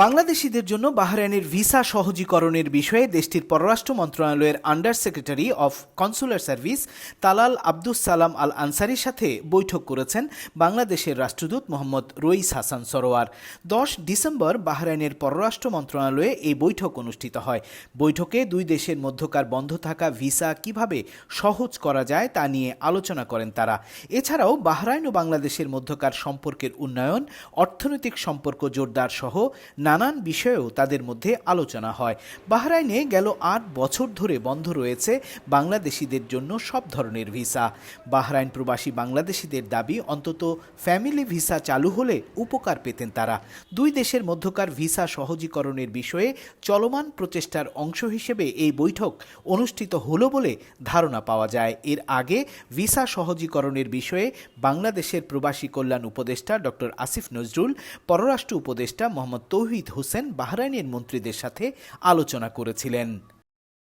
বাংলাদেশিদের জন্য বাহরাইনের ভিসা সহজীকরণের বিষয়ে দেশটির পররাষ্ট্র মন্ত্রণালয়ের under secretary of consular service Talal Abdus Salam Al আনসারির সাথে বৈঠক করেছেন বাংলাদেশের রাষ্ট্রদূত মোহাম্মদ রইস হাসান সরোয়ার। দশ ডিসেম্বর বাহরাইনের পররাষ্ট্র মন্ত্রণালয়ে এই বৈঠক অনুষ্ঠিত হয়। বৈঠকে দুই দেশের মধ্যকার বন্ধ থাকা ভিসা কীভাবে সহজ করা যায় তা নিয়ে আলোচনা করেন তারা। এছাড়াও বাহরাইন ও বাংলাদেশের মধ্যকার সম্পর্কের উন্নয়ন, অর্থনৈতিক সম্পর্ক জোরদার সহ নানান বিষয়েও তাদের মধ্যে আলোচনা হয়। বাহরাইনে গেল আট বছর ধরে বন্ধ রয়েছে বাংলাদেশিদের জন্য সব ধরনের ভিসা। বাহরাইন প্রবাসী বাংলাদেশিদের দাবি, অন্তত ফ্যামিলি ভিসা চালু হলে উপকার পেতেন তারা। দুই দেশের মধ্যকার ভিসা সহজীকরণের বিষয়ে চলমান প্রচেষ্টার অংশ হিসেবে এই বৈঠক অনুষ্ঠিত হলো বলে ধারণা পাওয়া যায়। এর আগে ভিসা সহজীকরণের বিষয়ে বাংলাদেশের প্রবাসী কল্যাণ উপদেষ্টা ডক্টর আসিফ নজরুল, পররাষ্ট্র উপদেষ্টা মোহাম্মদ তৌহিদ হোসেন বাহরাইনের মন্ত্রীদের সাথে আলোচনা করেছিলেন।